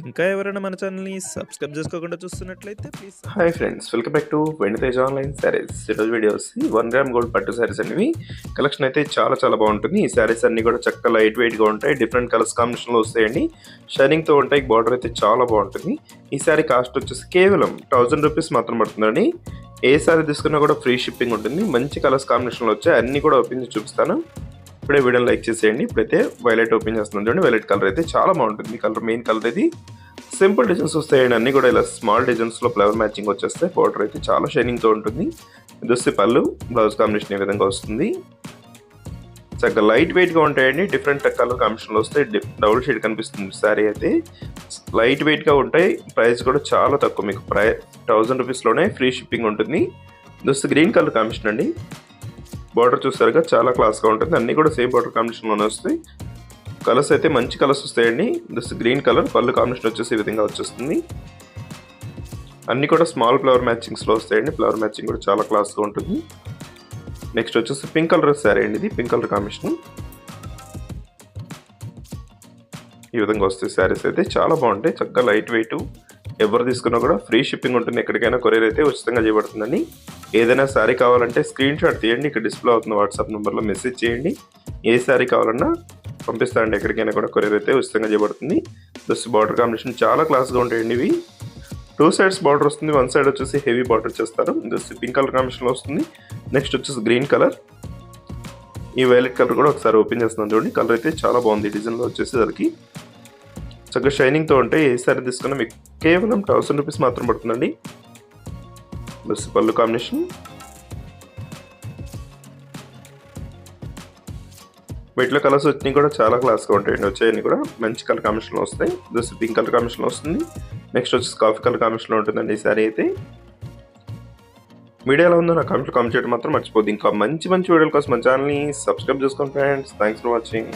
ఇంకా ఎవరైనా మన ఛానల్ని సబ్స్క్రైబ్ చేసుకోకుండా చూస్తున్నట్లయితే please hi friends welcome back to Venditej online saris ఈరోజు వీడియోస్ వన్ గ్రామ్ గోల్డ్ పట్టు శారీస్ అనేవి. కలెక్షన్ అయితే చాలా చాలా బాగుంటుంది. ఈ శారీస్ అన్ని కూడా చక్కగా లైట్ వెయిట్గా ఉంటాయి. డిఫరెంట్ కలర్స్ కాంబినేషన్లో వస్తాయండి. షైనింగ్తో ఉంటాయి. బార్డర్ అయితే చాలా బాగుంటుంది. ఈ శారీ కాస్ట్ వచ్చేసి కేవలం థౌజండ్ రూపీస్ మాత్రం పడుతుందండి. ఏ శారీ తీసుకున్నా కూడా ఫ్రీ షిప్పింగ్ ఉంటుంది. మంచి కలర్స్ కాంబినేషన్లో వచ్చాయి అన్ని కూడా ఓపెన్ చూపిస్తాను. ఇప్పుడే వీడియోని లైక్ చేసేయండి. ఇప్పుడైతే వైలెట్ ఓపెన్ చేస్తున్నాను చూడండి. వైలెట్ కలర్ అయితే చాలా బాగుంటుంది. కలర్ మెయిన్ కలర్ అయితే సింపుల్ డిజైన్స్ వస్తాయండి. అన్ని కూడా ఇలా స్మాల్ డిజైన్స్లో ఫ్లవర్ మ్యాచింగ్ వచ్చేస్తాయి బార్డర్ అయితే చాలా షైనింగ్తో ఉంటుంది. ఇది వస్తే పళ్ళు బ్లౌజ్ కాంబినేషన్ ఈ విధంగా వస్తుంది. చక్కగా లైట్ వెయిట్గా ఉంటాయండి. డిఫరెంట్ కలర్ కాంబినేషన్లో వస్తాయి డబుల్ షేడ్ కనిపిస్తుంది శారీ అయితే. లైట్ వెయిట్గా ఉంటాయి. ప్రైస్ కూడా చాలా తక్కువ మీకు. ప్రై థౌజండ్ రూపీస్లోనే ఫ్రీ షిప్పింగ్ ఉంటుంది. ఇది గ్రీన్ కలర్ కాంబినేషన్ అండి. బార్డర్ చూసారుగా చాలా క్లాస్గా ఉంటుంది. అన్నీ కూడా సేమ్ బార్డర్ కాంబినేషన్లోనే వస్తాయి. కలర్స్ అయితే మంచి కలర్స్ వస్తాయండి. దిస్ గ్రీన్ కలర్ పళ్ళు కాంబినేషన్ వచ్చేసి ఈ విధంగా వచ్చేస్తుంది. అన్నీ కూడా స్మాల్ ఫ్లవర్ మ్యాచింగ్స్లో వస్తాయండి. ఫ్లవర్ మ్యాచింగ్ కూడా చాలా క్లాస్గా ఉంటుంది. నెక్స్ట్ వచ్చేసి పింక్ కలర్ శారీ అండి ఇది. Pink colour combination. ఈ విధంగా వస్తాయి శారీస్ అయితే. చాలా బాగుంటాయి. చక్కగా లైట్ వెయిట్. ఎవరు తీసుకున్నా కూడా ఫ్రీ షిప్పింగ్ ఉంటుంది. ఎక్కడికైనా కొరియర్ అయితే ఉచితంగా చేయబడుతుందండి. ఏదైనా శారీ కావాలంటే స్క్రీన్ షాట్ తీయండి. ఇక్కడ డిస్ప్లే అవుతున్న వాట్సాప్ నెంబర్లో మెసేజ్ చేయండి. ఏ శారీ కావాలన్నా పంపిస్తానండి ఎక్కడికైనా కూడా కొరియర్ అయితే ఉచితంగా చేయబడుతుంది. ప్లస్ బార్డర్ కాంబినేషన్ చాలా క్లాస్గా ఉంటాయండి ఇవి. టూ సైడ్స్ బార్డర్ వస్తుంది. వన్ సైడ్ వచ్చేసి హెవీ బార్డర్ చేస్తారు. జస్ట్ పింక్ కలర్ కాంబినేషన్లో వస్తుంది. నెక్స్ట్ వచ్చేసి గ్రీన్ కలర్ ఈ వైలెట్ కలర్ కూడా ఒకసారి ఓపెన్ చేస్తున్నాను చూడండి. కలర్ అయితే చాలా బాగుంది. డిజైన్లో వచ్చేసరికి చక్కగా షైనింగ్తో ఉంటే ఏ సారీ తీసుకున్నా మీకు కేవలం థౌసండ్ రూపీస్ మాత్రం పడుతుందండి. బస్సు పళ్ళు కాంబినేషన్ వీటిలో కలర్స్ వచ్చినాయి కూడా చాలా క్లాస్గా ఉంటాయండి. వచ్చాయని కూడా మంచి కలర్ కాంబినేషన్లో వస్తాయి. జస్ట్ పింక్ కలర్ కాంబినేషన్లో వస్తుంది. నెక్స్ట్ వచ్చేసి కాఫీ కలర్ కాంబినేషన్లో ఉంటుందండి ఈ సారీ అయితే. వీడియో ఎలా ఉందో నా కామెంట్లో కామెంట్ చేయడం మాత్రం మర్చిపోద్ది ఇంకా మంచి మంచి వీడియోల కోసం మా ఛానల్ని సబ్స్క్రైబ్ చేసుకోండి ఫ్రెండ్స్ థ్యాంక్స్ ఫర్ వాచింగ్